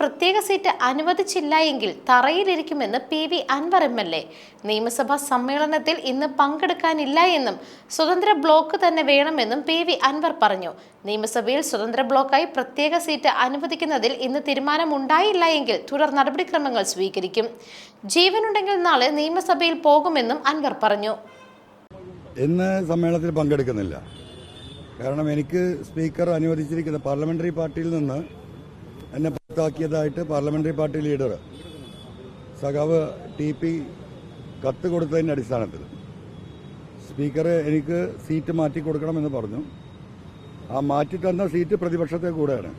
പ്രത്യേക സീറ്റ് അനുവദിച്ചില്ല എങ്കിൽ തറയിലിരിക്കുമെന്ന് P V Anwar M L A. നിയമസഭാ സമ്മേളനത്തിൽ ഇന്ന് പങ്കെടുക്കാനില്ല എന്നും സ്വതന്ത്ര ബ്ലോക്ക് തന്നെ വേണമെന്നും പി വി അൻവർ പറഞ്ഞു. നിയമസഭയിൽ സ്വതന്ത്ര ബ്ലോക്കായി പ്രത്യേക സീറ്റ് അനുവദിക്കുന്നതിൽ ഇന്ന് തീരുമാനമുണ്ടായില്ല എങ്കിൽ തുടർ നടപടിക്രമങ്ങൾ സ്വീകരിക്കും. ജീവനുണ്ടെങ്കിൽ നാളെ നിയമസഭയിൽ പോകുമെന്നും അൻവർ പറഞ്ഞു. ഇന്ന് സമ്മേളനത്തിൽ പങ്കെടുക്കുന്നില്ല. കാരണം എനിക്ക് സ്പീക്കർ അനുവദിച്ചിരിക്കുന്ന പാർലമെന്ററി പാർട്ടിയിൽ നിന്ന് എന്നെ പുറത്താക്കിയതായിട്ട് പാർലമെന്ററി പാർട്ടി ലീഡർ സഖാവ് ടി പി കത്ത് കൊടുത്തതിന്റെ അടിസ്ഥാനത്തിൽ. സ്പീക്കർ എനിക്ക് സീറ്റ് മാറ്റി കൊടുക്കണമെന്ന് പറഞ്ഞു. ആ മാറ്റി തന്ന സീറ്റ് പ്രതിപക്ഷത്തെ കൂടെയാണ്.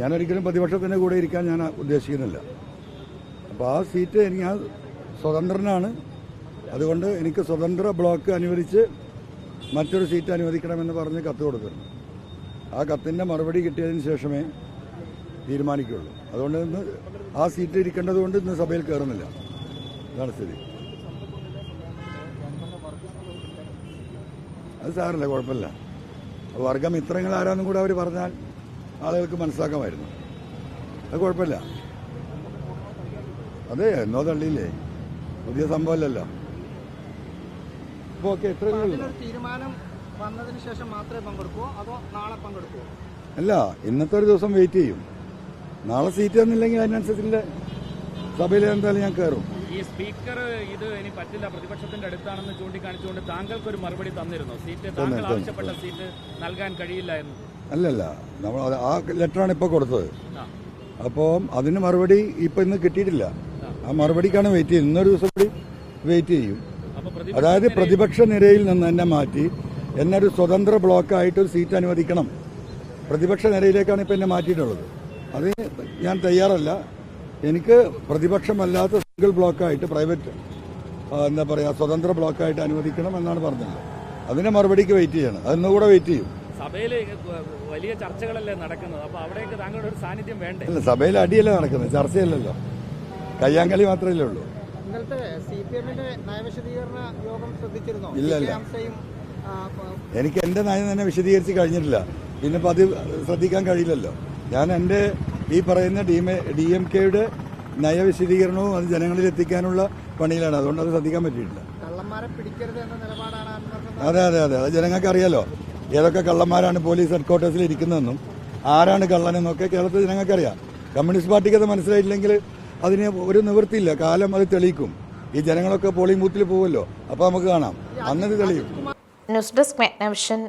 ഞാനൊരിക്കലും പ്രതിപക്ഷത്തിന്റെ കൂടെ ഇരിക്കാൻ ഞാൻ ഉദ്ദേശിക്കുന്നില്ല. അപ്പോൾ ആ സീറ്റ് എനിക്ക് ഞാൻ സ്വതന്ത്രനാണ്. അതുകൊണ്ട് എനിക്ക് സ്വതന്ത്ര ബ്ലോക്ക് അനുവദിച്ച് മറ്റൊരു സീറ്റ് അനുവദിക്കണമെന്ന് പറഞ്ഞ് കത്ത് കൊടുത്തിരുന്നു. ആ കത്തിന്റെ മറുപടി കിട്ടിയതിന് ശേഷമേ തീരുമാനിക്കുകയുള്ളൂ. അതുകൊണ്ട് ഇന്ന് ആ സീറ്റ് ഇരിക്കേണ്ടത് കൊണ്ട് ഇന്ന് സഭയിൽ കയറുന്നില്ല അതാണ് സ്ഥിതി. അത് സാറില്ല കുഴപ്പമില്ല. വർഗം ഇത്രങ്ങൾ ആരാന്നും കൂടെ അവർ പറഞ്ഞാൽ ആളുകൾക്ക് മനസ്സിലാക്കാമായിരുന്നു. അത് കുഴപ്പമില്ല. അതെ എന്നോ തള്ളിയില്ലേ? പുതിയ സംഭവമല്ലല്ലോ. ഓക്കെ തീരുമാനം വന്നതിന് ശേഷം മാത്രമേ പങ്കെടുക്കൂ അതോ നാളെ പങ്കെടുക്കൂ അല്ല ഇന്നത്തെ ഒരു ദിവസം വെയിറ്റ് ചെയ്യും. നാളെ സീറ്റ് തന്നില്ലെങ്കിൽ അതിനനുസരിച്ചുള്ള സഭയിൽ എന്തായാലും ഞാൻ കയറും ഈ സ്പീക്കർ ഇത് ഇനി പറ്റില്ല. പ്രതിപക്ഷത്തിന്റെ അടുത്താണെന്ന് ചൂണ്ടിക്കാണിച്ചുകൊണ്ട് താങ്കൾക്ക് ഒരു മറുപടി തന്നിരുന്നു. സീറ്റ് താങ്കൾ. ആവശ്യപ്പെട്ട സീറ്റ് നൽകാൻ കഴിയില്ല എന്ന്. അല്ലല്ല. നമ്മൾ ആ ലെറ്ററാണ് ഇപ്പോൾ കൊടുത്തത്. അപ്പോൾ അതിന് മറുപടി ഇപ്പം ഇന്ന് കിട്ടിയിട്ടില്ല. ആ. മറുപടിക്കാണ് വെയിറ്റ് ചെയ്യുന്നത്. ഇന്നൊരു ദിവസം കൂടി വെയിറ്റ് ചെയ്യും. അതായത് പ്രതിപക്ഷ നിരയിൽ നിന്ന് എന്നെ മാറ്റി എന്നെ ഒരു സ്വതന്ത്ര ബ്ലോക്കായിട്ട് ഒരു സീറ്റ് അനുവദിക്കണം. പ്രതിപക്ഷ നിരയിലേക്കാണ് ഇപ്പം എന്നെ മാറ്റിയിട്ടുള്ളത്. അത് ഞാൻ തയ്യാറല്ല. എനിക്ക് പ്രതിപക്ഷമല്ലാത്ത സിംഗിൾ ബ്ലോക്കായിട്ട് പ്രൈവറ്റ് എന്താ പറയുക സ്വതന്ത്ര ബ്ലോക്കായിട്ട് അനുവദിക്കണം എന്നാണ് പറഞ്ഞത്. അതിന്റെ മറുപടിക്ക് വെയിറ്റ് ചെയ്യണം. അതിന്നുകൂടെ വെയിറ്റ് ചെയ്യും. സഭയിൽ വലിയ ചർച്ചകളല്ലേ നടക്കുന്നത്. അപ്പൊ അവിടേക്ക് താങ്കളുടെ ഒരു സാന്നിധ്യം വേണ്ടേ? അല്ല സഭയിൽ അടിയല്ലേ നടക്കുന്നത്. ചർച്ചയല്ലല്ലോ. കയ്യാങ്കളി മാത്രമല്ലേ ഉള്ളൂ. ഇല്ല, ഇല്ല. എനിക്ക് എന്റെ നയം തന്നെ വിശദീകരിച്ച് കഴിഞ്ഞിട്ടില്ല. പിന്നെ അത് ശ്രദ്ധിക്കാൻ കഴിയില്ലല്ലോ. ഞാൻ എന്റെ ഈ പറയുന്ന ഡി എം ഡി എം കെയുടെ നയവിശദീകരണവും അത് ജനങ്ങളിൽ എത്തിക്കാനുള്ള പണിയിലാണ്. അതുകൊണ്ട് അത് ശ്രദ്ധിക്കാൻ പറ്റിയിട്ടില്ല. കള്ളന്മാരെ പിടിക്കരുത് എന്ന നിലപാടാണ് അൻവറിന് അതെ അതെ അതെ. അത് ജനങ്ങൾക്ക് അറിയാലോ ഏതൊക്കെ കള്ളന്മാരാണ് പോലീസ് ഹെഡ്ക്വാർട്ടേഴ്സിൽ ഇരിക്കുന്നതെന്നും ആരാണ് കള്ളനെന്നൊക്കെ കേരളത്തിൽ ജനങ്ങൾക്കറിയാം. കമ്മ്യൂണിസ്റ്റ് പാർട്ടിക്ക് അത് മനസ്സിലായില്ലെങ്കിൽ അതിന് ഒരു നിവൃത്തിയില്ല. കാലം അത് തെളിയിക്കും. ഈ ജനങ്ങളൊക്കെ പോളിംഗ് ബൂത്തിൽ പോകുമല്ലോ അപ്പോൾ നമുക്ക് കാണാം. അന്നത് തെളിയും. News desk മെഗ്നവിഷൻ